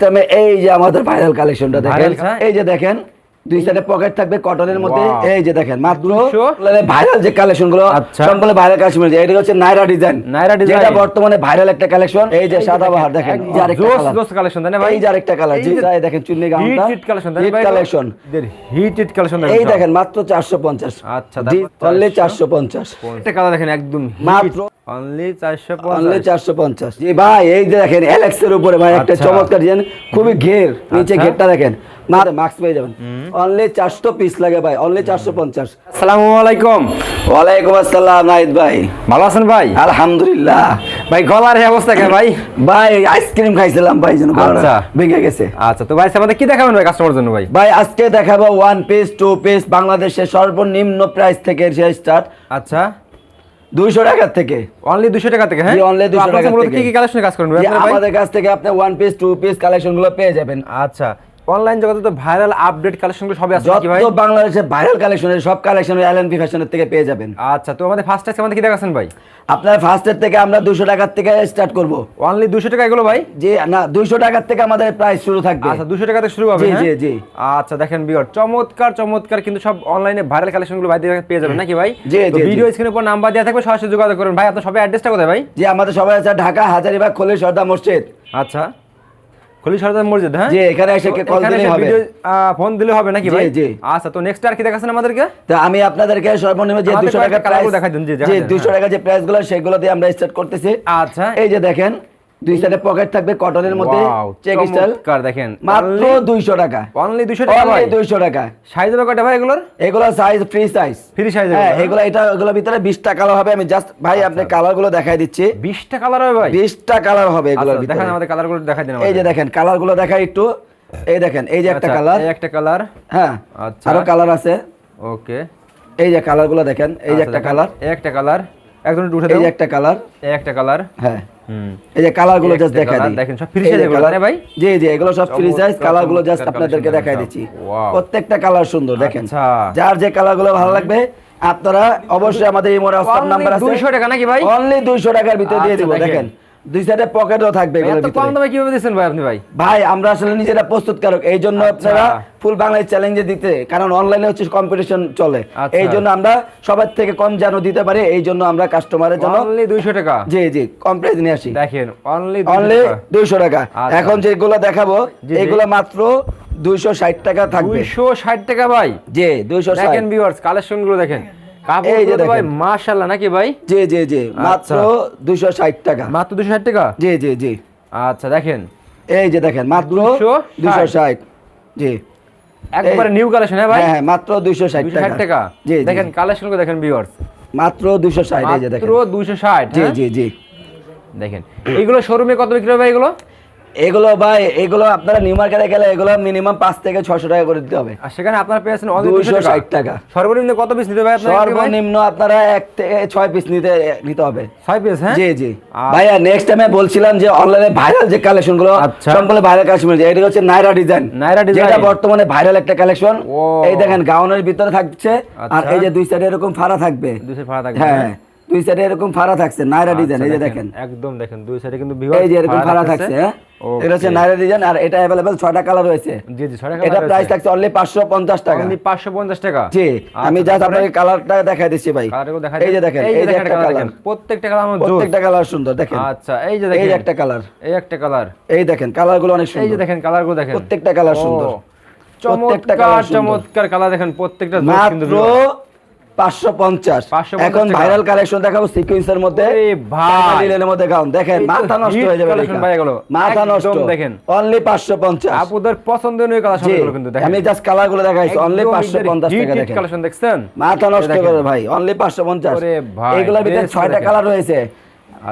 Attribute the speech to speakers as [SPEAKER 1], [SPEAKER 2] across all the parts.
[SPEAKER 1] টাইমে এই যে আমাদের ভাইরাল কালেকশনটা দেখেন? এই যে দেখেন দুই সাইডে পকেট থাকবে কটনের মধ্যে। এই যে দেখেন মাত্র ভাইরাল যে কালেকশনগুলো
[SPEAKER 2] আচ্ছা।
[SPEAKER 1] সম্পূর্ণ ভাইরাল কালেকশন এটা হচ্ছে নাইরা ডিজাইন
[SPEAKER 2] design।
[SPEAKER 1] যেটা বর্তমানে ভাইরাল একটা কালেকশন এই যে সাদা বাহার দেখেন। এই যে আরেকটা
[SPEAKER 2] জোস জোস কালেকশন তাই ভাই?
[SPEAKER 1] এই যে আরেকটা কালার জি দেখেন চুন্নি গাউনটা।
[SPEAKER 2] Hit hit collection
[SPEAKER 1] hit collection
[SPEAKER 2] hit hit collection
[SPEAKER 1] এই দেখেন মাত্র 450
[SPEAKER 2] আচ্ছা,
[SPEAKER 1] অনলি 450
[SPEAKER 2] একটা কালার দেখেন একদম
[SPEAKER 1] মাত্র
[SPEAKER 2] অনলি 450
[SPEAKER 1] অনলি 450 জি ভাই এই যে দেখেন এলএক্স এর উপরে ভাই একটা
[SPEAKER 2] আচ্ছা।
[SPEAKER 1] চমৎকার ডিজাইন খুবই ঘের। নিচে
[SPEAKER 2] আচ্ছা।
[SPEAKER 1] ঘেরটা দেখেন। মাত্র মাস্ক পেয়ে যাবেন। অনলি 400 পিস লাগে ভাই অনলি 450
[SPEAKER 2] আসসালামু আলাইকুম।
[SPEAKER 1] ওয়ালাইকুম আসসালাম নাইদ ভাই।
[SPEAKER 2] ভালো আছেন ভাই?
[SPEAKER 1] আলহামদুলিল্লাহ।
[SPEAKER 2] ভাই গলার এই অবস্থা কে ভাই?
[SPEAKER 1] ভাই আইসক্রিম খাইছিলাম ভাই যেন
[SPEAKER 2] আচ্ছা।
[SPEAKER 1] ভেঙে গেছে।
[SPEAKER 2] আচ্ছা তো ভাই আমাদের কি দেখাবেন ভাই কাস্টমার জন্য ভাই?
[SPEAKER 1] ভাই আজকে দেখাবো ওয়ান পিস টু পিস বাংলাদেশের সর্বনিম্ন প্রাইস থেকে স্টার্ট
[SPEAKER 2] আচ্ছা।
[SPEAKER 1] দুইশো টাকার থেকে।
[SPEAKER 2] অনলি 200 টাকা থেকে হ্যাঁ?
[SPEAKER 1] জি, only 200
[SPEAKER 2] তো আপনার
[SPEAKER 1] টাকা থেকে।
[SPEAKER 2] কি কি কালেকশনে কাজ
[SPEAKER 1] আমাদের কাছ থেকে আপনি ওয়ান পিস টু পিস কালেকশনগুলো পেয়ে যাবেন।
[SPEAKER 2] আচ্ছা। অনলাইন জগতে তো ভাইরাল আপডেট কালেকশনগুলো সবই আছে
[SPEAKER 1] যত
[SPEAKER 2] নাকি ভাই?
[SPEAKER 1] বাংলাদেশের ভাইরাল কালেকশনের সব কালেকশন এলএনপি ফ্যাশনের থেকে পেয়ে যাবেন।
[SPEAKER 2] আচ্ছা তো আমাদের ফার্স্ট টাইম আমাদের কি দেখাচ্ছেন ভাই?
[SPEAKER 1] আপনার ফার্স্টের থেকে আমরা দুশো টাকার থেকে স্টার্ট করব।
[SPEAKER 2] অনলি 200 টাকা এগুলো ভাই?
[SPEAKER 1] যে না দুইশো টাকার থেকে আমাদের প্রাইস শুরু থাকবে।
[SPEAKER 2] আচ্ছা 200 টাকা থেকে শুরু হবে
[SPEAKER 1] জি,
[SPEAKER 2] হ্যাঁ?
[SPEAKER 1] জি, জি।
[SPEAKER 2] আচ্ছা দেখেন বিয়ার চমৎকার চমৎকার কিন্তু সব অনলাইনে ভাইরাল কালেকশনগুলো ভাই পেয়ে যাবেন নাকি ভাই?
[SPEAKER 1] জি, জি, জি।
[SPEAKER 2] ভিডিও স্ক্রিনের উপর নাম্বার দেওয়া থাকবে সরাসরি যোগাযোগ করুন। ভাই আপনার সবাই অ্যাড্রেসটা কোথায় ভাই?
[SPEAKER 1] যে আমাদের সবাই আছে ঢাকা হাজারিবাগ খলি সর্দা মসজিদ।
[SPEAKER 2] আচ্ছা। খলি সরদার মসজিদ হ্যাঁ
[SPEAKER 1] জি, এখানে এসে
[SPEAKER 2] কে
[SPEAKER 1] কল
[SPEAKER 2] দিলে
[SPEAKER 1] হবে।
[SPEAKER 2] ফোন দিলে হবে নাকি ভাই
[SPEAKER 1] জি।
[SPEAKER 2] আচ্ছা তো নেক্সট আর কি দেখাচ্ছেন আমাদেরকে
[SPEAKER 1] তো আমি আপনাদেরকে সর্বনিম্ন যে
[SPEAKER 2] আমাদের
[SPEAKER 1] দুশো
[SPEAKER 2] কয়েকটা
[SPEAKER 1] টাকা প্রাইস
[SPEAKER 2] দেখাই দিন,
[SPEAKER 1] যে
[SPEAKER 2] দিন,
[SPEAKER 1] দুশো
[SPEAKER 2] হ্যাঁ।
[SPEAKER 1] টাকা যে প্রাইসগুলো সেগুলো দিয়ে আমরা স্টার্ট করতেছি
[SPEAKER 2] আচ্ছা
[SPEAKER 1] এই যে দেখেন দুই সাইডে পকেট থাকবে কটনের মধ্যে চেক স্টাইল
[SPEAKER 2] চমৎকার দেখেন।
[SPEAKER 1] মাত্র দুইশো টাকা।
[SPEAKER 2] অনলি 200 টাকা
[SPEAKER 1] অনলি দুইশো টাকা।
[SPEAKER 2] সাইজ হবে কয়টা ভাই এগুলোর?
[SPEAKER 1] এগুলো size free size
[SPEAKER 2] free size
[SPEAKER 1] হ্যাঁ এগুলো এটা এগুলো ভিতরে বিশটা কালার হবে। আমি জাস্ট ভাই
[SPEAKER 2] আচ্ছা।
[SPEAKER 1] আপনি কালারগুলো দেখাই দিচ্ছি।
[SPEAKER 2] 20 টা কালার হবে ভাই?
[SPEAKER 1] বিশটা কালার হবে এগুলোর
[SPEAKER 2] আচ্ছা,
[SPEAKER 1] ভিতরে।
[SPEAKER 2] দেখান আমাদের কালারগুলো দেখাই দিন
[SPEAKER 1] এই যে দেখেন কালারগুলো দেখাই একটু। এই দেখেন এই যে একটা
[SPEAKER 2] আচ্ছা,
[SPEAKER 1] কালার
[SPEAKER 2] এই একটা কালার
[SPEAKER 1] হ্যাঁ
[SPEAKER 2] আচ্ছা।
[SPEAKER 1] আরও কালার আছে।
[SPEAKER 2] ওকে
[SPEAKER 1] এই যে কালারগুলো দেখেন এই যে একটা কালার
[SPEAKER 2] এই একটা কালার একদম উঠে দাও।
[SPEAKER 1] যে একটা কালার
[SPEAKER 2] এই একটা কালার
[SPEAKER 1] হ্যাঁ। এই যে
[SPEAKER 2] কালারগুলো
[SPEAKER 1] জাস্ট দেখাই দিই।
[SPEAKER 2] দেখেন, সব free
[SPEAKER 1] এই
[SPEAKER 2] এগুলো, না ভাই?
[SPEAKER 1] জি জি এগুলো সব ফ্রি সাইজ কালারগুলো জাস্ট আপনাদেরকে দেখাই দিচ্ছি। প্রত্যেকটা কালার সুন্দর দেখেন।
[SPEAKER 2] আচ্ছা।
[SPEAKER 1] যার যে কালারগুলো ভালো লাগবে আপনারা অবশ্যই আমাদের নাম্বার আছে।
[SPEAKER 2] 200 টাকা নাকি ভাই?
[SPEAKER 1] অনলি 200 টাকার ভিতরে দিয়ে দেবো
[SPEAKER 2] দেখেন।
[SPEAKER 1] দুই সাইডে পকেটও থাকবে এগুলোর
[SPEAKER 2] এত কম দামে কীভাবে দিচ্ছেন ভাই আপনি ভাই?
[SPEAKER 1] ভাই আমরা আসলে নিজেরা প্রস্তুতকারক এই জন্য
[SPEAKER 2] আচ্ছা।
[SPEAKER 1] আপনারা ফুল বাংলায় চ্যালেঞ্জে দিতে কারণ অনলাইনে হচ্ছে কম্পিটিশন চলে।
[SPEAKER 2] আচ্ছা।
[SPEAKER 1] এই জন্য আমরা সবার থেকে কম যেন দিতে পারি এই জন্য আমরা কাস্টমারের জন্য
[SPEAKER 2] অনলি 200 টাকা?
[SPEAKER 1] জি জি কম প্রাইস নিয়ে আসি।
[SPEAKER 2] দেখেন অনলি
[SPEAKER 1] অনলি দুইশো টাকা।
[SPEAKER 2] আচ্ছা।
[SPEAKER 1] এখন যেগুলো দেখাবো। এগুলো মাত্র দুইশো ষাট টাকা থাকবে।
[SPEAKER 2] 260 টাকা ভাই?
[SPEAKER 1] জি দুইশো ষাট।
[SPEAKER 2] দেখেন ভিউয়ার্স কালেকশনগুলো দেখেন। ভাই মাশাআল্লাহ নাকি ভাই?
[SPEAKER 1] জি জি জি মাত্র দুইশো ষাট টাকা।
[SPEAKER 2] মাত্র 260 টাকা?
[SPEAKER 1] জি জি জি।
[SPEAKER 2] আচ্ছা দেখেন।
[SPEAKER 1] এই যে দেখেন মাত্র
[SPEAKER 2] 260
[SPEAKER 1] জি।
[SPEAKER 2] একবারে নিউ কালেকশন হ্যাঁ ভাই?
[SPEAKER 1] হ্যাঁ হ্যাঁ মাত্র দুইশো ষাট
[SPEAKER 2] 260
[SPEAKER 1] টাকা।
[SPEAKER 2] টাকা?
[SPEAKER 1] জি
[SPEAKER 2] দেখেন কালেকশনগুলো দেখেন ভিউয়ার্স
[SPEAKER 1] মাত্র দুইশো ষাট এই যে দেখেন।
[SPEAKER 2] মাত্র 260
[SPEAKER 1] জি? জি জি।
[SPEAKER 2] দেখেন এইগুলো শোরুমে কত বিক্রি হবে এগুলো?
[SPEAKER 1] এগুলো ভাই এগুলো আপনারা নিউ মার্কেটে গেলে এগুলো মিনিমাম পাঁচ থেকে ছশো টাকা করে দিতে হবে।
[SPEAKER 2] আর সেখানে আপনারা পেয়েছেন
[SPEAKER 1] 260
[SPEAKER 2] 260
[SPEAKER 1] টাকা।
[SPEAKER 2] সর্বনিম্ন কত পিস নিতে হবে
[SPEAKER 1] সর্বনিম্ন আপনারা এক থেকে ছয় পিস নিতে নিতে হবে।
[SPEAKER 2] ছয় পিস হ্যাঁ?
[SPEAKER 1] জি জি। ভাইয়া নেক্সট টাইমে বলছিলাম যে অনলাইনে ভাইরাল যে কালেকশনগুলো
[SPEAKER 2] আচ্ছা।
[SPEAKER 1] সম্পূর্ণ ভাইরাল কালেকশন এটা হচ্ছে নাইরা ডিজাইন
[SPEAKER 2] নাইরা ডিজাইন
[SPEAKER 1] যেটা বর্তমানে ভাইরাল একটা কালেকশন এই দেখেন গাউনের ভিতরে থাকছে আর
[SPEAKER 2] আচ্ছা।
[SPEAKER 1] এই যে দুই সাইডে এরকম ফাড়া থাকবে।
[SPEAKER 2] দুই সাইড ফাড়া থাকবে
[SPEAKER 1] হ্যাঁ।
[SPEAKER 2] হ্যাঁ?
[SPEAKER 1] দুই সাইডে এরকম ফাড়া থাকছে নাইরা ডিজাইন
[SPEAKER 2] আচ্ছা,
[SPEAKER 1] এই যে দেখেন
[SPEAKER 2] একদম দেখেন দুই সাইডে কিন্তু
[SPEAKER 1] এই যে এরকম ফাড়া থাকছে। হ্যাঁ? এটা হচ্ছে নাইরা ডিজাইন আর এটা অ্যাভেলেবেল ছয়টা কালার রয়েছে।
[SPEAKER 2] জি জি ছয়
[SPEAKER 1] এটা প্রাইস থাকছে অনলি পাঁচশো পঞ্চাশ টাকা।
[SPEAKER 2] অনলি 550 টাকা।
[SPEAKER 1] জি আমি
[SPEAKER 2] আচ্ছা,
[SPEAKER 1] জাস্ট আপনাকে কালারটা দেখাই দিচ্ছি ভাই।
[SPEAKER 2] কালারগুলো
[SPEAKER 1] এই যে দেখেন এই যে একটা কালার
[SPEAKER 2] প্রত্যেকটা কালার আমার জোস।
[SPEAKER 1] প্রত্যেকটা কালার সুন্দর দেখেন।
[SPEAKER 2] আচ্ছা এই যে
[SPEAKER 1] এই
[SPEAKER 2] দেখেন
[SPEAKER 1] যে একটা কালার
[SPEAKER 2] এই একটা কালার
[SPEAKER 1] এই দেখেন কালারগুলো অনেক
[SPEAKER 2] এই যে দেখেন কালারগুলো দেখেন।
[SPEAKER 1] প্রত্যেকটা কালার সুন্দর। প্রত্যেকটা
[SPEAKER 2] চমৎকার
[SPEAKER 1] কালার
[SPEAKER 2] চমৎকার কালার দেখেন প্রত্যেকটা কিন্তু
[SPEAKER 1] মাত্র পাঁচশো পঞ্চাশ। এখন ভাইরাল কালেকশন দেখাবো সিকুয়েন্সের মধ্যে।
[SPEAKER 2] ওরে ভাই।
[SPEAKER 1] টাকা ডিলের মধ্যে গাউন। দেখেন মাথা নষ্ট হয়ে যাবে
[SPEAKER 2] collection
[SPEAKER 1] দেখা।
[SPEAKER 2] ভাই এগুলো।
[SPEAKER 1] মাথা নষ্ট।
[SPEAKER 2] দেখেন।
[SPEAKER 1] অনলি পাঁচশো পঞ্চাশ।
[SPEAKER 2] পছন্দনীয় কিন্তু দেখেন।
[SPEAKER 1] আমি জাস্ট কালারগুলো দেখাইছি। অনলি পাঁচশো পঞ্চাশ টাকা দেখেন।
[SPEAKER 2] কালেকশন দেখছেন?
[SPEAKER 1] মাথা নষ্ট করে ভাই। অনলি পাঁচশো পঞ্চাশ।
[SPEAKER 2] ওরে
[SPEAKER 1] এগুলোর ভিতরে ছয়টা কালার রয়েছে।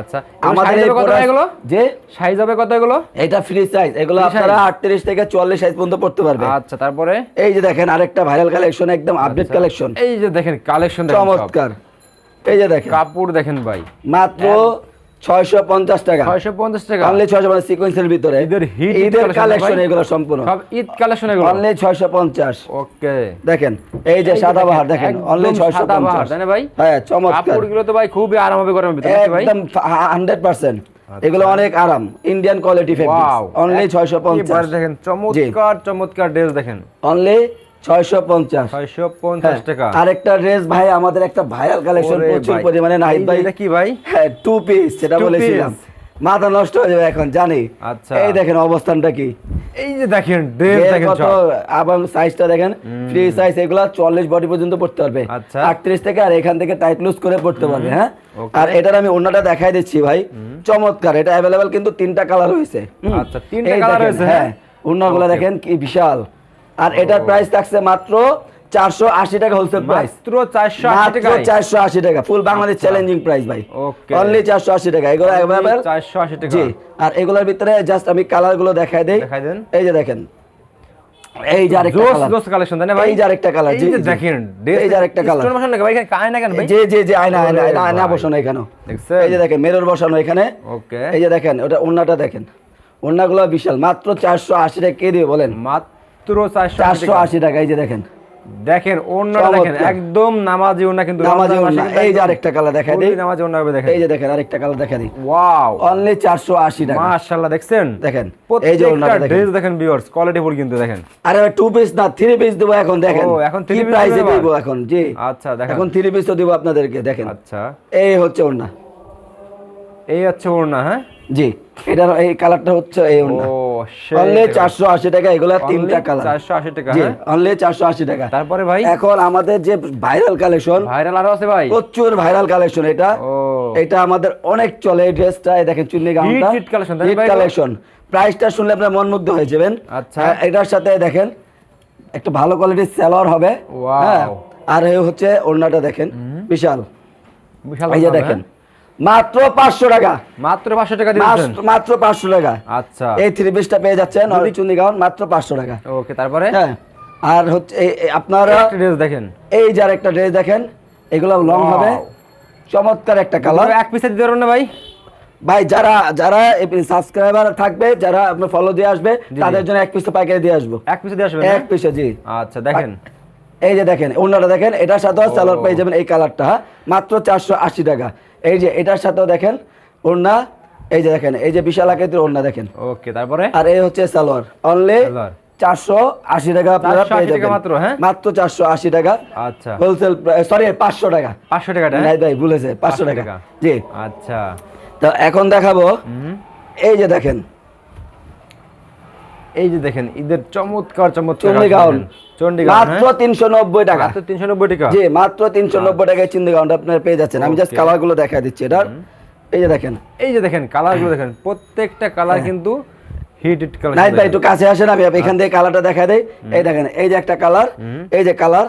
[SPEAKER 2] আচ্ছা
[SPEAKER 1] আমাদের
[SPEAKER 2] আমাদের
[SPEAKER 1] এই
[SPEAKER 2] কত এগুলো?
[SPEAKER 1] যে
[SPEAKER 2] সাইজ হবে কত এগুলো?
[SPEAKER 1] এটা ফ্রি সাইজ এগুলো আপনারা
[SPEAKER 2] size?
[SPEAKER 1] আটত্রিশ থেকে চুয়াল্লিশ সাইজ পর্যন্ত পড়তে পারবে।
[SPEAKER 2] আচ্ছা তারপরে?
[SPEAKER 1] এই যে দেখেন আরেকটা ভাইরাল কালেকশন একদম আপডেট
[SPEAKER 2] আচ্ছা,
[SPEAKER 1] কালেকশন
[SPEAKER 2] এই যে দেখেন কালেকশন
[SPEAKER 1] চমৎকার। এই যে দেখেন।
[SPEAKER 2] কাপড় দেখেন ভাই।
[SPEAKER 1] মাত্র ছয়শো পঞ্চাশ টাকা।
[SPEAKER 2] 650 টাকা।
[SPEAKER 1] অনলি ছয়শো পঞ্চাশ সিকোয়েন্সের ভিতরে।
[SPEAKER 2] ঈদের hit
[SPEAKER 1] ঈদের কালেকশন এগুলো। সম্পূর্ণ।
[SPEAKER 2] সব ঈদ কালেকশন এগুলো।
[SPEAKER 1] অনলি ছয়শো পঞ্চাশ।
[SPEAKER 2] ওকে
[SPEAKER 1] দেখেন এই যে সাদা বাহার দেখেন অনলি ছয়শো পঞ্চাশ।
[SPEAKER 2] তাই না ভাই?
[SPEAKER 1] হ্যাঁ চমৎকার।
[SPEAKER 2] কাপড়গুলো তো ভাই খুবই আরাম হবে গরমের ভিতরে ভাই?
[SPEAKER 1] একদম পার্সেন্ট এগুলো অনেক আরাম। ইন্ডিয়ান কোয়ালিটি ফেব্রিক্স অনলি ছয়শো পঞ্চাশ।
[SPEAKER 2] দেখেন চমৎকার চমৎকার ড্রেস দেখেন।
[SPEAKER 1] অনলি পঞ্চাশ। আরেকটা ড্রেস ভাই আমাদের একটা ভাইরাল কালেকশন প্রচুর পরিমাণে নাহিদ ভাই।
[SPEAKER 2] এটা কি ভাই?
[SPEAKER 1] হ্যাঁ টু পিস সেটা বলেছিলাম। মাথা নষ্ট হয়ে যাবে এখন জানি।
[SPEAKER 2] আচ্ছা।
[SPEAKER 1] এই দেখেন অবস্থানটা কি।
[SPEAKER 2] এই যে দেখেন ড্রেস দেখেন
[SPEAKER 1] কত এবং সাইজটা দেখেন ফ্রি সাইজ এগুলা বডি পর্যন্ত পড়তে পারবে।
[SPEAKER 2] আচ্ছা।
[SPEAKER 1] আটত্রিশ থেকে আর এখান থেকে টাইট লুজ করে পড়তে পারবে হ্যাঁ? আর এটার আমি অন্যটা দেখাই দিচ্ছি ভাই। চমৎকার এটা অ্যাভেলেবেল কিন্তু তিনটা কালার হয়েছে
[SPEAKER 2] আচ্ছা, তিনটা
[SPEAKER 1] এই
[SPEAKER 2] হয়েছে,
[SPEAKER 1] হ্যাঁ
[SPEAKER 2] হ্যাঁ?
[SPEAKER 1] অন্যগুলো দেখেন কি বিশাল। আর এটার প্রাইস থাকছে মাত্র চারশো আশি টাকা হোলসেল প্রাইস
[SPEAKER 2] মাত্র চারশো আশি টাকা
[SPEAKER 1] চারশো আশি টাকা। ফুল বাংলাদেশ চ্যালেঞ্জিং প্রাইস ভাই। অনলি চারশো আশি টাকা। এগুলো অ্যাভেলেবেল
[SPEAKER 2] চারশো আশি টাকা।
[SPEAKER 1] জি। আর এগুলোর ভিতরে জাস্ট আমি কালারগুলো দেখাই দেই। এই যে দেখেন। এই যে আরেকটা কালার
[SPEAKER 2] জোস কালেকশন তাই না ভাই?
[SPEAKER 1] এই যে আরেকটা কালার জি
[SPEAKER 2] যে
[SPEAKER 1] জি।
[SPEAKER 2] দেখেন
[SPEAKER 1] এই যে আরেকটা কালার
[SPEAKER 2] স্টোন বসানো ভাই? এখানে কায় না কেন ভাই?
[SPEAKER 1] জি জি জি আয়না আয়না আয়না আয়না বসানো এখানে এই যে দেখেন মেরর বসানো এখানে।
[SPEAKER 2] ওকে
[SPEAKER 1] এই যে দেখেন ওটা ওন্নাটা দেখেন। ওন্নাগুলো বিশাল। মাত্র চারশো আশি টাকা কে দিবে বলেন?
[SPEAKER 2] মাত্র চারশো
[SPEAKER 1] চারশো আশি টাকা এই যে দেখেন।
[SPEAKER 2] দেখেন ওনাটা দেখেন একদম নামাজি ওনা কিন্তু
[SPEAKER 1] নামাজি এই যে আরেকটা কালার দেখাই দিই।
[SPEAKER 2] নামাজি ওনা হবে দেখেন।
[SPEAKER 1] এই যে দেখেন আরেকটা কালার দেখা দিই।
[SPEAKER 2] ওয়াও
[SPEAKER 1] অনলি চারশো আশি টাকা।
[SPEAKER 2] মাশাআল্লাহ দেখছেন?
[SPEAKER 1] দেখেন এই যে দেখেন।
[SPEAKER 2] ড্রেস দেখেন ভিউয়ার্স কোয়ালিটি ফুল কিন্তু দেখেন।
[SPEAKER 1] আরে টু পিস না থ্রি পিস দেবো এখন দেখেন।
[SPEAKER 2] ও, এখন three piece
[SPEAKER 1] প্রাইসে এখন জি।
[SPEAKER 2] আচ্ছা দেখেন।
[SPEAKER 1] এখন থ্রি পিসও দিব আপনাদেরকে দেখেন।
[SPEAKER 2] আচ্ছা।
[SPEAKER 1] এই হচ্ছে ওড়না।
[SPEAKER 2] এই হচ্ছে ওনা হ্যাঁ?
[SPEAKER 1] জি এটার এই কালারটা হচ্ছে এই ওড়না। অনলি চারশো আশি টাকা এগুলা তিনটা কালার
[SPEAKER 2] চারশো আশি টাকা
[SPEAKER 1] জি
[SPEAKER 2] হ্যাঁ?
[SPEAKER 1] অনলি চারশো আশি টাকা।
[SPEAKER 2] তারপরে ভাই?
[SPEAKER 1] এখন আমাদের যে ভাইরাল কালেকশন
[SPEAKER 2] ভাইরাল আরও আছে ভাই।
[SPEAKER 1] প্রচুর ভাইরাল কালেকশন এটা। এটা আমাদের অনেক চলে এই ড্রেসটা দেখেন চুন্নি গাউনটা
[SPEAKER 2] hit collection,
[SPEAKER 1] হিট কালেকশন প্রাইসটা শুনলে আপনার মন মুগ্ধ হয়ে যাবেন।
[SPEAKER 2] আচ্ছা।
[SPEAKER 1] হ্যাঁ, এটার সাথে দেখেন একটা ভালো কোয়ালিটির সেলর হবে। হ্যাঁ আর হচ্ছে ওড়নাটা দেখেন বিশাল।
[SPEAKER 2] বিশাল
[SPEAKER 1] এই যে দেখেন।
[SPEAKER 2] হ্যাঁ?
[SPEAKER 1] মাত্র পাঁচশো টাকা।
[SPEAKER 2] মাত্র পাঁচশো টাকা
[SPEAKER 1] মাত্র- পাঁচশো টাকা।
[SPEAKER 2] আচ্ছা।
[SPEAKER 1] এই থ্রি পিসটা পেয়ে যাচ্ছেন গাউন মাত্র পাঁচশো টাকা।
[SPEAKER 2] ওকে তারপরে?
[SPEAKER 1] হ্যাঁ। আর হচ্ছে আপনারা
[SPEAKER 2] ড্রেস দেখেন।
[SPEAKER 1] এই যার একটা ড্রেস দেখেন এগুলো লং হবে। চমৎকার একটা কালার
[SPEAKER 2] এক পিসে দিতে পারবেন না ভাই?
[SPEAKER 1] ভাই যারা যারা সাবস্ক্রাইবার থাকবে যারা আপনার ফলো দিয়ে আসবে তাদের জন্য এক পিস পাইকারি দিয়ে আসব।
[SPEAKER 2] এক পিসে দিয়ে আসবেন
[SPEAKER 1] এক পিসে জি।
[SPEAKER 2] আচ্ছা দেখেন।
[SPEAKER 1] এই যে দেখেন অন্যটা দেখেন এটার সাথেও সালোয়ার পেয়ে যাবেন এই কালারটা? মাত্র চারশো আশি টাকা। এই যে এটার সাথেও দেখেন ওড়না এই যে দেখেন এই যে বিশাল আকৃতির ওড়না দেখেন।
[SPEAKER 2] ওকে তারপরে?
[SPEAKER 1] আর এই হচ্ছে সালোয়ার। অনলি চারশো আশি টাকা আপনারা পেয়ে যাবেন।
[SPEAKER 2] মাত্র, হ্যাঁ?
[SPEAKER 1] মাত্র চারশো আশি টাকা।
[SPEAKER 2] আচ্ছা।
[SPEAKER 1] হোলসেল সরি পাঁচশো টাকা।
[SPEAKER 2] পাঁচশো টাকা
[SPEAKER 1] নাই ভাই ভুলেছে পাঁচশো টাকা।
[SPEAKER 2] টাকা।
[SPEAKER 1] জি।
[SPEAKER 2] আচ্ছা।
[SPEAKER 1] তো এখন দেখাবো এই যে দেখেন
[SPEAKER 2] এই যে দেখেন ঈদের চমৎকার চমৎকার
[SPEAKER 1] চন্ডি গাউন
[SPEAKER 2] চন্ডি
[SPEAKER 1] মাত্র তিনশো নব্বই টাকা।
[SPEAKER 2] মাত্র তিনশো নব্বই টাকা?
[SPEAKER 1] জি মাত্র তিনশো নব্বই টাকায় আপনার পেয়ে যাচ্ছেন। আমি জাস্ট
[SPEAKER 2] Okay.
[SPEAKER 1] কালারগুলো দেখা দিচ্ছি এটার। এই যে দেখেন।
[SPEAKER 2] এই যে দেখেন কালারগুলো দেখেন প্রত্যেকটা কালার কিন্তু হিট হিট কালার
[SPEAKER 1] নাইট ভাই একটু কাছে আসেন আমি এখান থেকে কালারটা দেখা দেই। এই দেখেন এই যে একটা কালার এই যে কালার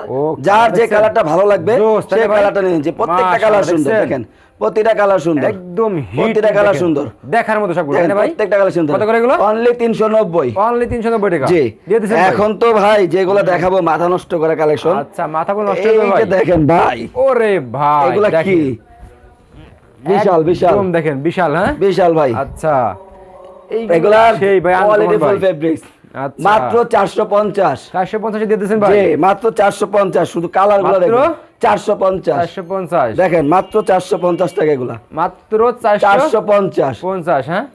[SPEAKER 1] যার যে কালারটা ভালো লাগবে সেই কালারটা নিয়ে নিচ্ছি প্রত্যেকটা কালার সুন্দর দেখেন প্রতিটা কালার সুন্দর।
[SPEAKER 2] একদম
[SPEAKER 1] প্রতিটা কালার সুন্দর।
[SPEAKER 2] দেখার মতো সবগুলো
[SPEAKER 1] দেখেন
[SPEAKER 2] তাই না ভাই?
[SPEAKER 1] প্রত্যেকটা কালার সুন্দর।
[SPEAKER 2] কত করে এগুলো?
[SPEAKER 1] অনলি তিনশো নব্বই।
[SPEAKER 2] অনলি তিনশো নব্বই টাকা।
[SPEAKER 1] জি।
[SPEAKER 2] দিয়ে দিচ্ছেন ভাই?
[SPEAKER 1] এখন তো ভাই যেগুলো দেখাবো মাথা নষ্ট করা কালেকশন
[SPEAKER 2] আচ্ছা মাথা নষ্ট ভাই?
[SPEAKER 1] দেখেন ভাই
[SPEAKER 2] ওরে ভাই
[SPEAKER 1] এগুলা কি? বিশাল বিশাল।
[SPEAKER 2] দেখেন বিশাল হ্যাঁ?
[SPEAKER 1] বিশাল ভাই।
[SPEAKER 2] আচ্ছা। এই সেই ভাই
[SPEAKER 1] কোয়ালিটি ফেব্রিক্স
[SPEAKER 2] আচ্ছা।
[SPEAKER 1] মাত্র চারশো পঞ্চাশ
[SPEAKER 2] চারশো পঞ্চাশ দিয়ে দিয়েছেন ভাই
[SPEAKER 1] মাত্র চারশো পঞ্চাশ শুধু
[SPEAKER 2] কালারগুলো
[SPEAKER 1] দেখেন দেখেন মাত্র চারশো পঞ্চাশ টাকা এগুলা
[SPEAKER 2] মাত্র চারশো
[SPEAKER 1] চারশো পঞ্চাশ
[SPEAKER 2] পঞ্চাশ হ্যাঁ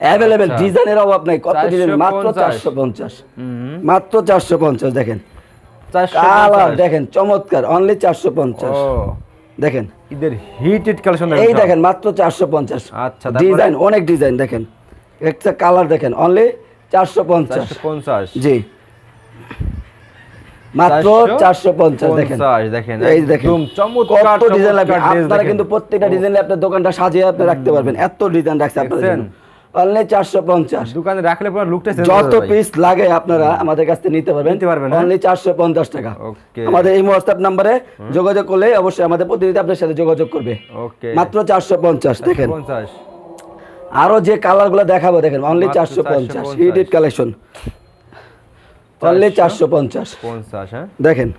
[SPEAKER 1] অ্যাভেলেবেল
[SPEAKER 2] আচ্ছা।
[SPEAKER 1] ডিজাইনের অভাব নাই কত ডিজাইন মাত্র চারশো পঞ্চাশ
[SPEAKER 2] হুম
[SPEAKER 1] মাত্র চারশো পঞ্চাশ দেখেন কালার দেখেন চমৎকার অনলি চারশো পঞ্চাশ
[SPEAKER 2] ও
[SPEAKER 1] দেখেন
[SPEAKER 2] ঈদের কালেকশন
[SPEAKER 1] এই দেখেন মাত্র চারশো পঞ্চাশ
[SPEAKER 2] আচ্ছা,
[SPEAKER 1] ডিজাইন অনেক ডিজাইন দেখেন একটা কালার দেখেন অনলি চারশো পঞ্চাশ।
[SPEAKER 2] পঞ্চাশ।
[SPEAKER 1] জি। মাত্র চারশো পঞ্চাশ দেখেন।
[SPEAKER 2] দেখেন
[SPEAKER 1] এই দেখেন কত ডিজাইন লাগবে। আপনারা কিন্তু প্রত্যেকটা ডিজাইনে আপনার দোকানটা সাজিয়ে আপনি রাখতে পারবেন। এত ডিজাইন রাখছে আপনাদের
[SPEAKER 2] দেখছেন?
[SPEAKER 1] জন্য অনলি চারশো পঞ্চাশ।
[SPEAKER 2] দোকানে রাখলে পুরো লুকটা
[SPEAKER 1] যত পিস লাগে আপনারা আমাদের কাছ থেকে নিতে পারবেন।
[SPEAKER 2] নিতে পারবেন, হ্যাঁ?
[SPEAKER 1] অনলি চারশো পঞ্চাশ টাকা। আমাদের এই হোয়াটসঅ্যাপ নাম্বারে যোগাযোগ করলে অবশ্যই আমাদের প্রতিনিধি আপনার সাথে যোগাযোগ করবে। মাত্র চারশো পঞ্চাশ দেখেন।
[SPEAKER 2] পঞ্চাশ।
[SPEAKER 1] আরও যে কালারগুলো দেখাবো দেখেন অনলি চারশো পঞ্চাশ।
[SPEAKER 2] 450
[SPEAKER 1] কালেকশন অনলি চারশো পঞ্চাশ।
[SPEAKER 2] পঞ্চাশ হ্যাঁ?
[SPEAKER 1] দেখেন।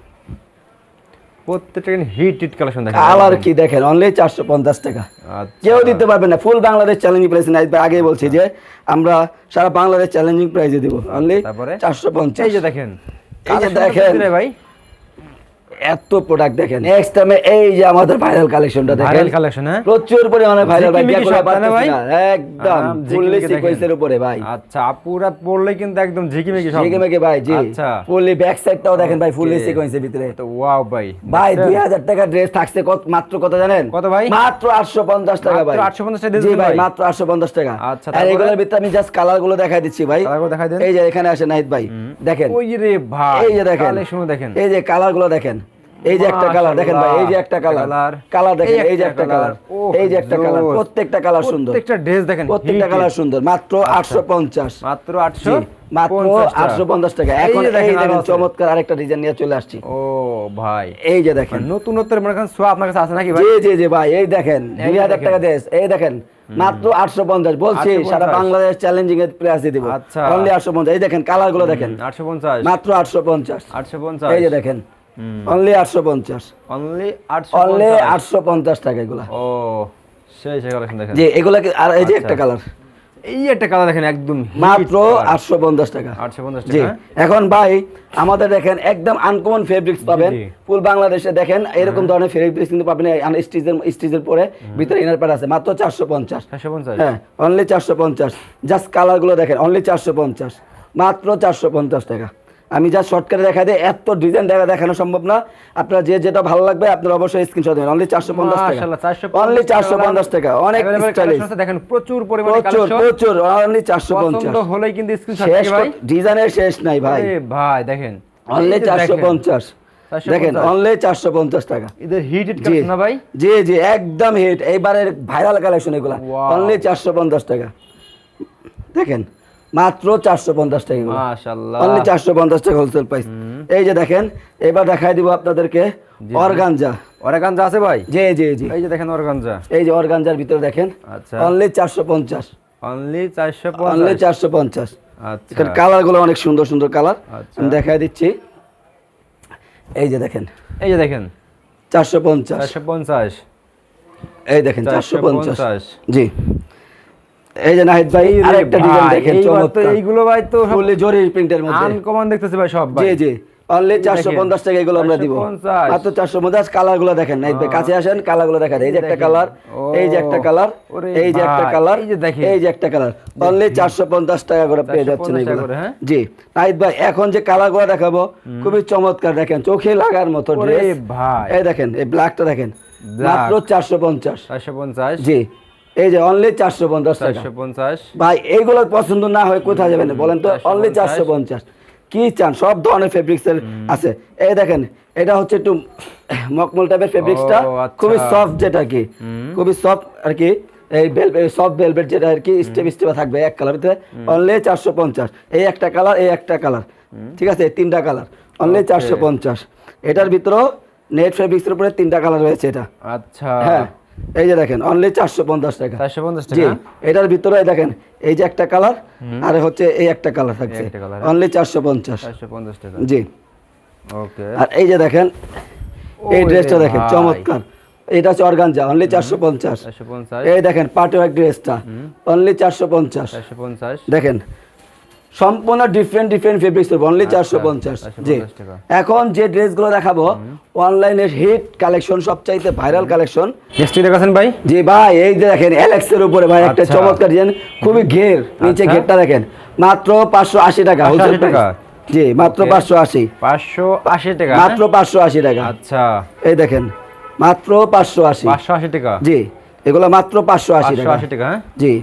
[SPEAKER 2] প্রত্যেকটা হিট হিট কালেকশন দেখেন।
[SPEAKER 1] কালার কি দেখেন? অনলি চারশো পঞ্চাশ টাকা।
[SPEAKER 2] আচ্ছা।
[SPEAKER 1] কেউ দিতে পারবে না। ফুল বাংলাদেশ চ্যালেঞ্জিং প্রাইস না আগেই বলছি যে আমরা সারা বাংলাদেশ চ্যালেঞ্জিং প্রাইসে দিব। অনলি চারশো পঞ্চাশ।
[SPEAKER 2] দেখেন।
[SPEAKER 1] এই যে দেখেন।
[SPEAKER 2] দিলে ভাই।
[SPEAKER 1] এত প্রোডাক্ট দেখেন। নেক্সট টাইমে এই যে আমাদের ভাইরাল কালেকশনটা দেখেন।
[SPEAKER 2] ভাইরাল কালেকশন হ্যাঁ?
[SPEAKER 1] প্রচুর পরিমাণে ভাইরাল ভাই
[SPEAKER 2] ভাই?
[SPEAKER 1] একদম ফুললি সিকোয়েন্সের উপরে ভাই।
[SPEAKER 2] আচ্ছা আপুরা পড়লে কিন্তু একদম ঝিকিমিকি সব।
[SPEAKER 1] মেকে মেকে ভাই জি।
[SPEAKER 2] আচ্ছা।
[SPEAKER 1] ফুললি ব্যাক সাইডটাও দেখেন ভাই ফুললি সিকোয়েন্সের ভিতরে।
[SPEAKER 2] তো ওয়াও ভাই।
[SPEAKER 1] ভাই
[SPEAKER 2] দেখছেন?
[SPEAKER 1] দুই হাজার টাকা ড্রেস থাকছে কত মাত্র কত জানেন?
[SPEAKER 2] কত ভাই?
[SPEAKER 1] মাত্র আটশো পঞ্চাশ টাকা ভাই।
[SPEAKER 2] মাত্র 850 টাকা
[SPEAKER 1] জি ভাই? মাত্র আটশো পঞ্চাশ টাকা।
[SPEAKER 2] আচ্ছা,
[SPEAKER 1] আর এগুলোর ভিতরে আমি জাস্ট কালারগুলো দেখাই দিচ্ছি ভাই।
[SPEAKER 2] কালারগুলো দেখাই দেন।
[SPEAKER 1] এই যে এখানে আসে নাহিদ ভাই দেখেন।
[SPEAKER 2] ওই রে ভাই
[SPEAKER 1] এই যে দেখেন।
[SPEAKER 2] কালেকশন দেখেন।
[SPEAKER 1] এই যে কালারগুলো দেখেন। এই যে একটা কালার দেখেন ভাই এই যে একটা কালার
[SPEAKER 2] কালার।
[SPEAKER 1] দেখেন
[SPEAKER 2] এই
[SPEAKER 1] যে
[SPEAKER 2] একটা
[SPEAKER 1] কালার। এই যে একটা কালার প্রত্যেকটা কালার সুন্দর।
[SPEAKER 2] প্রত্যেকটা ড্রেস দেখেন
[SPEAKER 1] প্রত্যেকটা কালার সুন্দর। মাত্র আটশো পঞ্চাশ।
[SPEAKER 2] মাত্র 800
[SPEAKER 1] মাত্র আটশো পঞ্চাশ টাকা। এখন এই
[SPEAKER 2] দেখেন
[SPEAKER 1] দেখেন
[SPEAKER 2] আরও আছে।
[SPEAKER 1] চমৎকার আরেকটা ডিজাইন নিয়ে চলে আসছি।
[SPEAKER 2] ও ভাই।
[SPEAKER 1] এই যে দেখেন।
[SPEAKER 2] নতুনত্বের মনে সোয়া আপনার কাছে আছে নাকি ভাই?
[SPEAKER 1] জি জি জি ভাই এই দেখেন
[SPEAKER 2] এই
[SPEAKER 1] দুই হাজার
[SPEAKER 2] দেখেন।
[SPEAKER 1] টাকা দেশ এই দেখেন মাত্র আটশো পঞ্চাশ। বলছি
[SPEAKER 2] 850
[SPEAKER 1] সারা বাংলাদেশ চ্যালেঞ্জিং এর প্রাইস দিয়ে দিব।
[SPEAKER 2] আচ্ছা।
[SPEAKER 1] অনলি আটশো পঞ্চাশ। এই দেখেন কালারগুলো দেখেন।
[SPEAKER 2] 850
[SPEAKER 1] মাত্র আটশো পঞ্চাশ।
[SPEAKER 2] 850
[SPEAKER 1] এই যে দেখেন। অনলি আটশো পঞ্চাশ।
[SPEAKER 2] অনলি
[SPEAKER 1] অনলি
[SPEAKER 2] 850
[SPEAKER 1] আটশো পঞ্চাশ টাকা এগুলা।
[SPEAKER 2] ও সেই সেই কালেকশন দেখেন।
[SPEAKER 1] যে এগুলা কি- আর এই যে
[SPEAKER 2] আচ্ছা।
[SPEAKER 1] একটা কালার
[SPEAKER 2] এই একটা কালার দেখেন একদম
[SPEAKER 1] মাত্র
[SPEAKER 2] colour।
[SPEAKER 1] আটশো পঞ্চাশ টাকা।
[SPEAKER 2] 850
[SPEAKER 1] জি
[SPEAKER 2] টাকা হ্যাঁ?
[SPEAKER 1] এখন ভাই আমাদের দেখেন একদম আনকমন ফেব্রিক্স পাবেন। ফুল বাংলাদেশে দেখেন এরকম ধরনের ফেব্রিক্স কিন্তু পাবেন স্টিচের স্টিচের পরে। ভিতরে ইনার প্যাড আছে মাত্র চারশো পঞ্চাশ।
[SPEAKER 2] 450
[SPEAKER 1] হ্যাঁ অনলি চারশো পঞ্চাশ। জাস্ট কালারগুলো দেখেন অনলি চারশো পঞ্চাশ। মাত্র চারশো পঞ্চাশ টাকা। আমি যা শর্টকাটে দেখা দিই এত ডিজাইন দেখা দেখানো সম্ভব না। আপনার যে যেটা ভালো লাগবে আপনার অবশ্যই স্ক্রিনশট দেবেন। অনলি চারশো পঞ্চাশ টাকা।
[SPEAKER 2] মাশাআল্লাহ 450
[SPEAKER 1] অনলি চারশো পঞ্চাশ টাকা। অনেক
[SPEAKER 2] দেখেন প্রচুর পরিমাণে
[SPEAKER 1] প্রচুর
[SPEAKER 2] কালেকশন
[SPEAKER 1] প্রচুর অনলি চারশো পঞ্চাশ।
[SPEAKER 2] হলেই কিন্তু স্ক্রিনশট
[SPEAKER 1] ডিজাইনের শেষ নাই ভাই।
[SPEAKER 2] ভাই দেখেন।
[SPEAKER 1] অনলি চারশো পঞ্চাশ।
[SPEAKER 2] 450
[SPEAKER 1] দেখেন অনলি চারশো পঞ্চাশ টাকা।
[SPEAKER 2] এদের হিট হিট না ভাই?
[SPEAKER 1] জি জি একদম হিট এইবারের ভাইরাল কালেকশন এগুলা। অনলি চারশো পঞ্চাশ টাকা। দেখেন মাত্র চারশো পঞ্চাশ টাকা অনলি চারশো পঞ্চাশ টাকা হোলসেল প্রাইস এই যে দেখেন এবার দেখাই দিব আপনাদেরকে। অর্গানজা।
[SPEAKER 2] অর্গানজা আছে ভাই?
[SPEAKER 1] জি জি জি।
[SPEAKER 2] এই যে দেখেন অর্গানজা।
[SPEAKER 1] এই যে অর্গানজার ভিতরে দেখেন
[SPEAKER 2] আচ্ছা।
[SPEAKER 1] অনলি চারশো পঞ্চাশ।
[SPEAKER 2] অনলি 450
[SPEAKER 1] অনলি চারশো পঞ্চাশ।
[SPEAKER 2] আচ্ছা।
[SPEAKER 1] কালারগুলো অনেক সুন্দর সুন্দর কালার
[SPEAKER 2] আচ্ছা।
[SPEAKER 1] আমি দেখাই দিচ্ছি। এই যে দেখেন।
[SPEAKER 2] এই যে দেখেন।
[SPEAKER 1] চারশো পঞ্চাশ।
[SPEAKER 2] 450
[SPEAKER 1] এই দেখেন চারশো পঞ্চাশ। জি। এই যে নাহিদ ভাই আরেকটা ডিজাইন দেখেন চমৎকার।
[SPEAKER 2] এইগুলো ভাই তো
[SPEAKER 1] ফুললি জরি প্রিন্টের মধ্যে।
[SPEAKER 2] আনকমন দেখতেছি ভাই সব ভাই।
[SPEAKER 1] জি জি। অনলি চারশো পঞ্চাশ টাকা এগুলো আমরা দিব। মাত্র চারশো পঞ্চাশ কালারগুলো দেখেন নাহিদ ভাই। কাছে আসেন কালারগুলো দেখেন। এই যে একটা কালার এই যে একটা কালার এই যে একটা কালার
[SPEAKER 2] এই যে দেখেন।
[SPEAKER 1] এই যে একটা কালার। অনলি চারশো পঞ্চাশ টাকা করে পেয়ে যাচ্ছেন এগুলো? জি। নাহিদ ভাই এখন যে কালারগুলো দেখাবো খুবই চমৎকার। দেখেন চোখে লাগার মতো ড্রেস এই দেখেন এই ব্ল্যাকটা দেখেন। মাত্র চারশো পঞ্চাশ।
[SPEAKER 2] 450
[SPEAKER 1] জি। এই যে অনলি চারশো পঞ্চাশ টাকা।
[SPEAKER 2] 450
[SPEAKER 1] ভাই এইগুলো পছন্দ না হয় কোথায় যাবেন বলেন তো? অনলি চারশো পঞ্চাশ। কি চান? সব ধরনের ফেব্রিক্স আছে। এই দেখেন এটা হচ্ছে একটু মকমল টাইপের ফেব্রিক্সটা
[SPEAKER 2] আচ্ছা।
[SPEAKER 1] খুবই সফট যেটা কি। খুবই সফট আর কি। এই সফট ভেলভেট যেটা আর কি স্টেপ স্টেপে থাকবে এক কালার ভিতরে। অনলি চারশো পঞ্চাশ। এই একটা কালার এই একটা কালার ঠিক আছে? তিনটা কালার অনলি চারশো পঞ্চাশ। এটার ভিতরেও নেট ফেব্রিক্সের উপরে তিনটা কালার রয়েছে এটা।
[SPEAKER 2] আচ্ছা।
[SPEAKER 1] হ্যাঁ। এই যে দেখেন অনলি চারশো পঞ্চাশ টাকা।
[SPEAKER 2] 450
[SPEAKER 1] জি
[SPEAKER 2] টাকা?
[SPEAKER 1] এটার ভিতরে দেখেন এই যে একটা কালার আর হচ্ছে এই একটা কালার থাকছে। অনলি চারশো পঞ্চাশ।
[SPEAKER 2] টাকা।
[SPEAKER 1] জি।
[SPEAKER 2] ওকে।
[SPEAKER 1] আর এই যে দেখেন এই ড্রেসটা দেখেন চমৎকার। এটা হচ্ছে অর্গানজা অনলি চারশো পঞ্চাশ। এই দেখেন পার্টি ড্রেসটা অনলি চারশো পঞ্চাশ। দেখেন সম্পূর্ণ ডিফারেন্ট ডিফারেন্ট ফেব্রিক্স অনলি চারশো পঞ্চাশ। জি। এখন যে ড্রেসগুলো দেখাবো অনলাইনের হিট কালেকশন সবচাইতে ভাইরাল কালেকশন
[SPEAKER 2] নেক্সট দেখাছেন ভাই?
[SPEAKER 1] জি ভাই এই যে দেখেন এলেক্স এর উপরে ভাই একটা
[SPEAKER 2] আচ্ছা।
[SPEAKER 1] চমৎকার ডিজাইন খুবই ঘের নিচে
[SPEAKER 2] আচ্ছা।
[SPEAKER 1] ঘেরটা দেখেন। মাত্র পাঁচশো আশি টাকা
[SPEAKER 2] 580
[SPEAKER 1] wholesale
[SPEAKER 2] টাকা?
[SPEAKER 1] জি মাত্র পাঁচশো আশি।
[SPEAKER 2] পাঁচশো আশি টাকা
[SPEAKER 1] মাত্র পাঁচশো আশি টাকা।
[SPEAKER 2] হ্যাঁ? আচ্ছা।
[SPEAKER 1] এই দেখেন মাত্র পাঁচশো আশি।
[SPEAKER 2] 580 টাকা।
[SPEAKER 1] জি। এগুলো মাত্র পাঁচশো আশি টাকা।
[SPEAKER 2] টাকা হ্যাঁ?
[SPEAKER 1] জি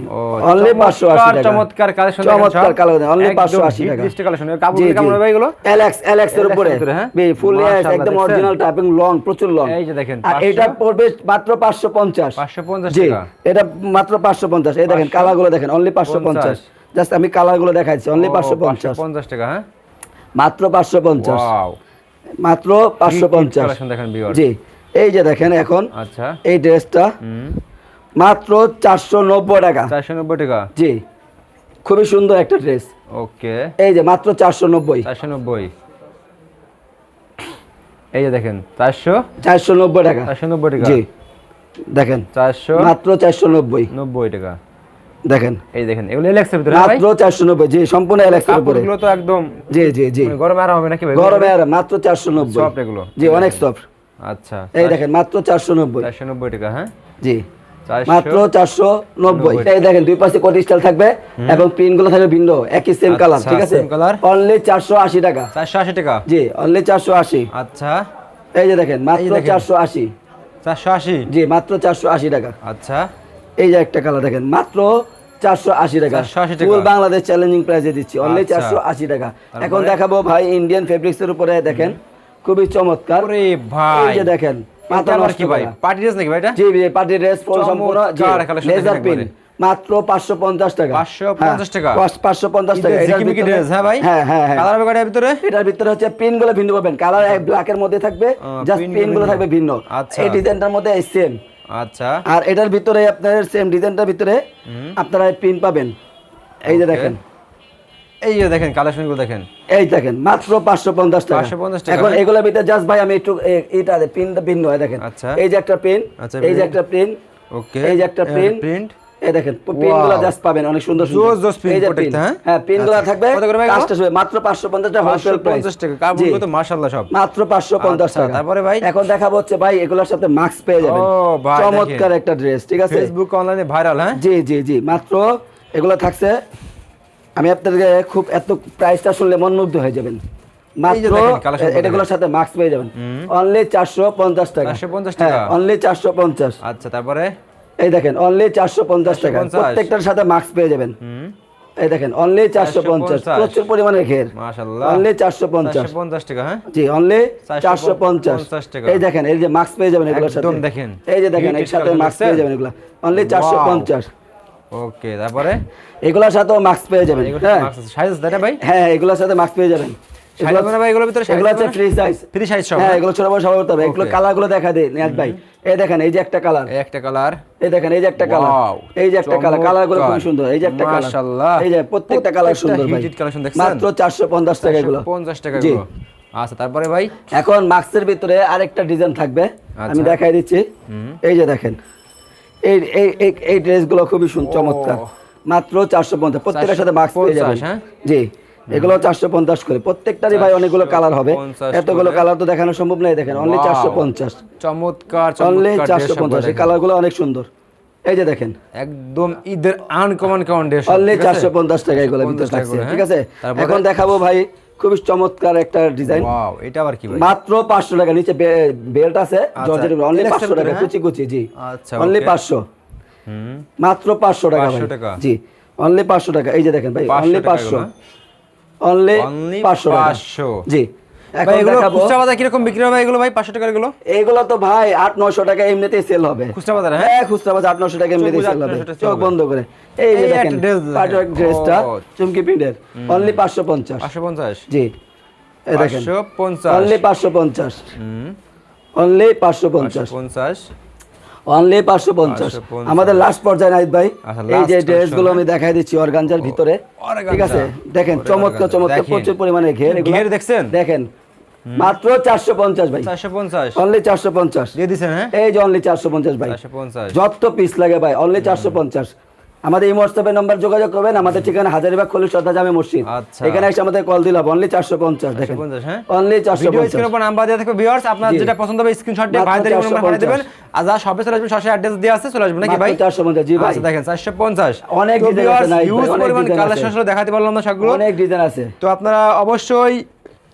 [SPEAKER 1] অনলি পাঁচশো আশি
[SPEAKER 2] চমৎকার,
[SPEAKER 1] টাকা।
[SPEAKER 2] চমৎকার কালেকশন
[SPEAKER 1] চমৎকার কালেকশন অনলি পাঁচশো আশি টাকা।
[SPEAKER 2] কালেকশন।
[SPEAKER 1] জি
[SPEAKER 2] কাপড়
[SPEAKER 1] জি
[SPEAKER 2] কেমন হবে এগুলো
[SPEAKER 1] এলেক্স এলেক্স এর উপরে
[SPEAKER 2] এর ভিতরে?
[SPEAKER 1] ফুল একদম অরিজিনাল টাইপিং লং প্রচুর লং
[SPEAKER 2] এই যে দেখেন,
[SPEAKER 1] আর এটা পড়বে মাত্র পাঁচশো পঞ্চাশ।
[SPEAKER 2] 550
[SPEAKER 1] জি এটা মাত্র পাঁচশো পঞ্চাশ। এই দেখেন
[SPEAKER 2] 550
[SPEAKER 1] কালারগুলো দেখেন অনলি পাঁচশো পঞ্চাশ। জাস্ট আমি কালারগুলো দেখাচ্ছি অনলি পাঁচশো পঞ্চাশ।
[SPEAKER 2] 550 টাকা হ্যাঁ?
[SPEAKER 1] মাত্র পাঁচশো পঞ্চাশ। মাত্র পাঁচশো পঞ্চাশ।
[SPEAKER 2] দেখেন
[SPEAKER 1] জি এই যে দেখেন এখন
[SPEAKER 2] আচ্ছা।
[SPEAKER 1] এই ড্রেসটা মাত্র চারশো নব্বই টাকা।
[SPEAKER 2] 490 টাকা?
[SPEAKER 1] জি। খুবই সুন্দর একটা ড্রেস।
[SPEAKER 2] ওকে।
[SPEAKER 1] এই যে মাত্র চারশো নব্বই।
[SPEAKER 2] 490 এই যে দেখেন 400
[SPEAKER 1] চারশো নব্বই টাকা।
[SPEAKER 2] 490 টাকা।
[SPEAKER 1] জি। দেখেন
[SPEAKER 2] 490
[SPEAKER 1] মাত্র চারশো নব্বই।
[SPEAKER 2] টাকা।
[SPEAKER 1] দেখেন।
[SPEAKER 2] এই দেখেন এগুলো এলেক্সের ভিতরে
[SPEAKER 1] মাত্র চারশো নব্বই। জি সম্পূর্ণ এলেক্সের উপরে।
[SPEAKER 2] কাপড়গুলো তো একদম
[SPEAKER 1] জি জি জি।
[SPEAKER 2] মানে গরমে হবে নাকি ভাই?
[SPEAKER 1] গরমে মাত্র চারশো নব্বই।
[SPEAKER 2] সফট এগুলো।
[SPEAKER 1] জি অনেক সফট
[SPEAKER 2] আচ্ছা।
[SPEAKER 1] এই দেখেন মাত্র চারশো নব্বই।
[SPEAKER 2] চারশো নব্বই টাকা হ্যাঁ?
[SPEAKER 1] জি।
[SPEAKER 2] চারশো
[SPEAKER 1] মাত্র চারশো নব্বই। এই দেখেন দুই পাশে কোটি স্টাইল থাকবে এবং পিনগুলো থাকবে ভিন্ন একই সেম কালার
[SPEAKER 2] আচ্ছা,
[SPEAKER 1] ঠিক আছে? অনলি চারশো আশি টাকা।
[SPEAKER 2] চারশো আশি টাকা?
[SPEAKER 1] জি অনলি চারশো আশি।
[SPEAKER 2] আচ্ছা।
[SPEAKER 1] এই যে দেখেন মাত্র চারশো আশি।
[SPEAKER 2] চারশো আশি?
[SPEAKER 1] জি মাত্র চারশো আশি টাকা।
[SPEAKER 2] আচ্ছা।
[SPEAKER 1] এই যে একটা কালার দেখেন মাত্র চারশো আশি টাকা। ফুল বাংলাদেশ চ্যালেঞ্জিং প্রাইসে দিচ্ছি অনলি
[SPEAKER 2] আচ্ছা।
[SPEAKER 1] চারশো আশি টাকা। এখন দেখাবো ভাই ইন্ডিয়ান ফেব্রিক্স এর উপরে দেখেন খুবই চমৎকার।
[SPEAKER 2] ভাই
[SPEAKER 1] এই যে দেখেন মাথা নষ্ট
[SPEAKER 2] কি ভাই? পার্টি ড্রেস নাকি ভাই এটা
[SPEAKER 1] জি জি পার্টি ড্রেস ফুল সম্পূর্ণ জি
[SPEAKER 2] চমৎকার collection
[SPEAKER 1] লেজার পিন মাত্র পাঁচশো পঞ্চাশ টাকা।
[SPEAKER 2] 550 টাকা। ড্রেস হ্যাঁ ভাই?
[SPEAKER 1] হ্যাঁ হ্যাঁ হ্যাঁ।
[SPEAKER 2] কালার হবে কয়টার ভিতরে?
[SPEAKER 1] এটার ভিতরে হচ্ছে পিনগুলো ভিন্ন পাবেন। কালার ব্ল্যাক এর মধ্যে থাকবে জাস্ট
[SPEAKER 2] পিনগুলো
[SPEAKER 1] থাকবে ভিন্ন।
[SPEAKER 2] আচ্ছা।
[SPEAKER 1] এই ডিজাইনটার মধ্যে সেম
[SPEAKER 2] আচ্ছা।
[SPEAKER 1] আর এটার ভিতরে আপনার সেম ডিজাইনটার ভিতরে আপনারা পিন পাবেন। এই যে দেখেন।
[SPEAKER 2] এই যে দেখেন কালেকশনগুলো দেখেন।
[SPEAKER 1] এই দেখেন মাত্র পাঁচশো পঞ্চাশ টাকা।
[SPEAKER 2] 550 টাকা,
[SPEAKER 1] এখন? এগুলোর ভিতরে জাস্ট ভাই আমি একটু এটা পিনটা দেখেন।
[SPEAKER 2] আচ্ছা।
[SPEAKER 1] এই যে একটা পিন
[SPEAKER 2] আচ্ছা,
[SPEAKER 1] এই যে একটা পিন
[SPEAKER 2] ওকে।
[SPEAKER 1] এই যে একটা পিন
[SPEAKER 2] প্রিন্ট।
[SPEAKER 1] এই দেখেন পিনগুলো
[SPEAKER 2] Wow.
[SPEAKER 1] জাস্ট পাবেন অনেক সুন্দর সুন্দর।
[SPEAKER 2] জোস
[SPEAKER 1] পিন
[SPEAKER 2] হ্যাঁ?
[SPEAKER 1] হ্যাঁ পিনগুলো
[SPEAKER 2] আচ্ছা।
[SPEAKER 1] থাকবে কাজটা শুধু মাত্র পাঁচশো পঞ্চাশ টাকা হোলসেল প্রাইস
[SPEAKER 2] টাকা কাপড়গুলো তো মাশাআল্লাহ সব।
[SPEAKER 1] মাত্র পাঁচশো পঞ্চাশ
[SPEAKER 2] আচ্ছা,
[SPEAKER 1] টাকা।
[SPEAKER 2] তারপরে ভাই?
[SPEAKER 1] এখন দেখাবো হচ্ছে ভাই এগুলোর সাথে মাস্ক পেয়ে যাবেন।
[SPEAKER 2] ও, ভাই,
[SPEAKER 1] চমৎকার একটা ড্রেস ঠিক আছে?
[SPEAKER 2] ফেসবুক অনলাইনে ভাইরাল হ্যাঁ?
[SPEAKER 1] জি জি জি মাত্র এগুলো থাকছে আমি আপনাদেরকে খুব এত প্রাইসটা শুনলে মনমুগ্ধ হয়ে যাবেন। মাত্র এটাগুলোর সাথে মাস্ক পেয়ে যাবেন। অনলি চারশো পঞ্চাশ টাকা।
[SPEAKER 2] 450
[SPEAKER 1] হ্যাঁ
[SPEAKER 2] টাকা?
[SPEAKER 1] অনলি চারশো পঞ্চাশ।
[SPEAKER 2] আচ্ছা তারপরে?
[SPEAKER 1] এই দেখেন অনলি চারশো পঞ্চাশ টাকা। প্রত্যেকটার সাথে মাস্ক পেয়ে যাবেন। এই দেখেন অনলি চারশো পঞ্চাশ। প্রচুর পরিমাণে ঘের। অনলি চারশো পঞ্চাশ।
[SPEAKER 2] পঞ্চাশ টাকা হ্যাঁ?
[SPEAKER 1] জি অনলি চারশো পঞ্চাশ এই দেখেন এই যে মাস্ক পেয়ে যাবেন এগুলোর সাথে।
[SPEAKER 2] দেখেন।
[SPEAKER 1] এই যে দেখেন এর সাথে মাস্ক পেয়ে যাবেন এগুলো। অনলি চারশো পঞ্চাশ।
[SPEAKER 2] ওকে তারপরে?
[SPEAKER 1] এগুলোর সাথেও মাস্ক পেয়ে যাবেন হ্যাঁ।
[SPEAKER 2] সাইজ না ভাই?
[SPEAKER 1] হ্যাঁ এগুলোর সাথে মাস্ক পেয়ে যাবেন।
[SPEAKER 2] সাইজ
[SPEAKER 1] এগুলো-
[SPEAKER 2] ভাই এগুলোর ভিতরে
[SPEAKER 1] এগুলো হচ্ছে ফ্রি সাইজ
[SPEAKER 2] ফ্রি সাইজ সব
[SPEAKER 1] হ্যাঁ এগুলো ছোট বড় সবাই হবে এগুলো
[SPEAKER 2] Okay.
[SPEAKER 1] দেখা দেয় ভাই। এই দেখেন এই যে একটা কালার
[SPEAKER 2] এই একটা কালার
[SPEAKER 1] এই দেখেন এই যে একটা কালার এই যে একটা কালার কালারগুলো খুব সুন্দর। এই যে একটা কালার
[SPEAKER 2] মাশাআল্লাহ।
[SPEAKER 1] এই যে প্রত্যেকটা কালার সুন্দর ভাই? মাত্র চারশো পঞ্চাশ টাকা এগুলো।
[SPEAKER 2] পঞ্চাশ টাকা এগুলো। আচ্ছা তারপরে ভাই?
[SPEAKER 1] এখন মাস্কের ভিতরে আরেকটা ডিজাইন থাকবে। আমি
[SPEAKER 2] আচ্ছা।
[SPEAKER 1] দেখাই দিচ্ছি। এই যে দেখেন এই এই এই ড্রেসগুলো খুবই সুন- চমৎকার। মাত্র চারশো পঞ্চাশ প্রত্যেকটার সাথে মাস্ক পেয়ে যাবেন।
[SPEAKER 2] 450, হ্যাঁ?
[SPEAKER 1] জি এগুলো চারশো পঞ্চাশ করে। প্রত্যেকটারই ভাই অনেকগুলো কালার হবে। এতগুলো কালার তো দেখানো সম্ভব নয় দেখেন। অনলি চারশো পঞ্চাশ।
[SPEAKER 2] চমৎকার
[SPEAKER 1] অনলি চারশো পঞ্চাশ। এই। কালারগুলো অনেক সুন্দর। এই যে দেখেন।
[SPEAKER 2] একদম ঈদের আনকমন কমন
[SPEAKER 1] অনলি চারশো পঞ্চাশ টাকা এগুলো ভিতরে থাকছে। ঠিক
[SPEAKER 2] হ্যাঁ?
[SPEAKER 1] আছে? এখন দেখাবো ভাই খুবই চমৎকার একটা ডিজাইন।
[SPEAKER 2] ওয়াও এটা আবার কি ভাই?
[SPEAKER 1] মাত্র পাঁচশো টাকা নিচে বেল্ট আছে অনলি টাকা
[SPEAKER 2] ভিতরে, হ্যাঁ?
[SPEAKER 1] কুচি কুচি জি।
[SPEAKER 2] আচ্ছা,
[SPEAKER 1] অনলি
[SPEAKER 2] okay.
[SPEAKER 1] পাঁচশো।
[SPEAKER 2] হুম।
[SPEAKER 1] মাত্র পাঁচশো টাকা ভাই। জি অনলি পাঁচশো টাকা। এই যে দেখেন ভাই
[SPEAKER 2] 500
[SPEAKER 1] অনলি পাঁচশো। অনলি
[SPEAKER 2] Only
[SPEAKER 1] পাঁচশো টাকা। জি।
[SPEAKER 2] এগুলো খুচরা বাজার কীরকম বিক্রি হবে এগুলো ভাই? পাঁচশো টাকার এগুলো?
[SPEAKER 1] এইগুলো তো ভাই আট নশো টাকা এমনিতেই সেল হবে।
[SPEAKER 2] খুচরা বাজারে হ্যাঁ?
[SPEAKER 1] হ্যাঁ খুচরা বাজার আট নশো টাকা এমনিতেই সেল হবে। চোখ বন্ধ করে। এই যে দেখেন ড্রেসটা চুমকি প্রিন্টের অনলি পাঁচশো পঞ্চাশ।
[SPEAKER 2] পাঁচশো পঞ্চাশ?
[SPEAKER 1] জি। এই দেখেন।
[SPEAKER 2] পাঁচশো পঞ্চাশ।
[SPEAKER 1] অনলি পাঁচশো পঞ্চাশ। অনলি পাঁচশো পঞ্চাশ।
[SPEAKER 2] পঞ্চাশ।
[SPEAKER 1] অনলি পাঁচশো পঞ্চাশ। আমাদের লাস্ট পর্যায়ে নাইত ভাই।
[SPEAKER 2] আচ্ছা,
[SPEAKER 1] এই যে ড্রেসগুলো
[SPEAKER 2] ড্রেসগুলো
[SPEAKER 1] আমি দেখাই দিচ্ছি অর্গানজার ভিতরে। ঠিক আছে? দেখেন চমৎকার চমৎকার প্রচুর পরিমাণে ঘের
[SPEAKER 2] ঘের দেখছেন?
[SPEAKER 1] দেখেন মাত্র চারশো পঞ্চাশ ভাই।
[SPEAKER 2] চারশো পঞ্চাশ।
[SPEAKER 1] অনলি চারশো পঞ্চাশ।
[SPEAKER 2] দিয়ে দিচ্ছেন হ্যাঁ?
[SPEAKER 1] এই যে অনলি চারশো পঞ্চাশ ভাই। যত পিস লাগে ভাই অনলি চারশো পঞ্চাশ। আমাদের এই হোয়াটসঅ্যাপের নাম্বার যোগাযোগ করবেন আমাদের ঠিকানা হাজারিবাগ খলি শ্রদ্ধা জামে মসজিদ।
[SPEAKER 2] আচ্ছা।
[SPEAKER 1] এখানে এসে আমাদের কল দিলাম অনলি চারশো পঞ্চাশ দেখেন। অনলি চারশো
[SPEAKER 2] ভিডিও
[SPEAKER 1] পঞ্চাশ
[SPEAKER 2] স্ক্রিনের উপর নাম্বার দেওয়া থাকবে ভিউয়ার্স আপনার যেটা পছন্দ হবে স্ক্রিনশট দিয়ে ভাইদের নম্বর
[SPEAKER 1] 450
[SPEAKER 2] পাঠিয়ে দেবেন। আর যা চলে আসবেন সরাসরি অ্যাড্রেস দেওয়া আছে চলে আসবেন নাকি ভাই?
[SPEAKER 1] চারশো পঞ্চাশ জি ভাই।
[SPEAKER 2] আচ্ছা দেখেন চারশো পঞ্চাশ।
[SPEAKER 1] অনেক অনেক
[SPEAKER 2] পরিমাণ। কালেকশন দেখাতে পারলাম না সবগুলো
[SPEAKER 1] অনেক ডিজাইন আছে।
[SPEAKER 2] তো আপনারা অবশ্যই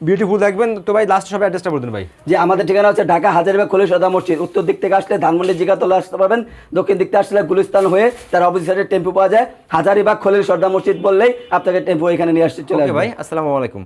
[SPEAKER 2] বিউটিফুল দেখবেন। তো ভাই লাস্ট সবাই অ্যাড্রেসটা বলুন ভাই।
[SPEAKER 1] যে আমাদের ঠিকানা হচ্ছে ঢাকা হাজারবাগ খোলে সদা মসজিদ। উত্তর দিক থেকে আসলে ধানমন্ডি জিগাতলা আসতে পারবেন। দক্ষিণ দিক থেকে আসলে গুলিস্তান হয়ে তার অপোজিট সাইডে টেম্পু পাওয়া যায়। হাজারিবাগ খোলের সর্দার মসজিদ বললেই আপনাকে টেম্পু এখানে নিয়ে আসতে চলে
[SPEAKER 2] ভাই আসসালামু আলাইকুম।